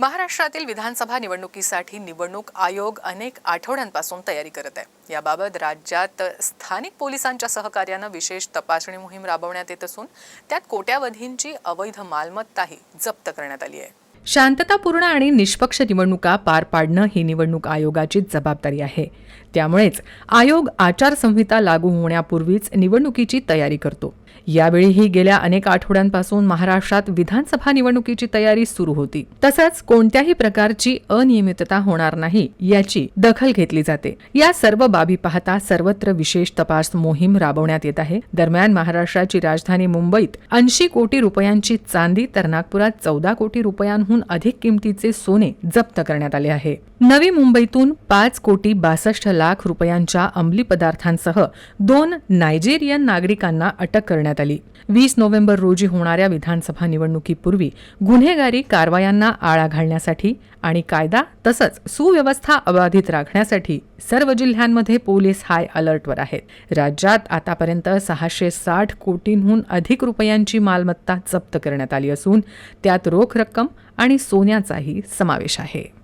महाराष्ट्रातील विधानसभा निवडणुकीसाठी निवडणूक आयोग अनेक आठवड्यांपासून तयारी करत आहे. याबाबत राज्यात स्थानिक पोलिसांच्या सहकार्यानं विशेष तपासणी मोहीम राबवण्यात येत असून त्यात कोट्यावधींची अवैध मालमत्ताही जप्त करण्यात आली आहे. शांततापूर्ण आणि निष्पक्ष निवडणुका पार पाडणं ही निवडणूक आयोगाची जबाबदारी आहे. त्यामुळेच आयोग आचारसंहिता लागू होण्यापूर्वीच निवडणुकीची तयारी करतो. यावेळीही गेल्या अनेक आठवड्यांपासून महाराष्ट्रात विधानसभा निवडणुकीची तयारी सुरू होती. तसंच कोणत्याही प्रकारची अनियमितता होणार नाही याची दखल घेतली जाते. या सर्व बाबी पाहता सर्वत्र विशेष तपास मोहीम राबवण्यात येत आहे. दरम्यान महाराष्ट्राची राजधानी मुंबईत ऐंशी कोटी रुपयांची चांदी तर नागपुरात चौदा कोटी रुपयांहून अधिक किमतीचे सोने जप्त करण्यात आले आहे. नवी मुंबईतून पाच कोटी बासष्ट लाख रुपयांच्या अंमली पदार्थांसह दोन नायजेरियन नागरिकांना अटक करण्यात आली. वीस नोव्हेंबर रोजी होणाऱ्या विधानसभा निवडणुकीपूर्वी गुन्हेगारी कारवायांना आळा घालण्यासाठी आणि कायदा तसंच सुव्यवस्था अबाधित राखण्यासाठी सर्व जिल्ह्यांमध्ये पोलीस हाय अलर्टवर आहेत. राज्यात आतापर्यंत सहाशे साठ कोटींहून अधिक रुपयांची मालमत्ता जप्त करण्यात आली असून त्यात रोख रक्कम आणि सोन्याचाही समावेश आहे.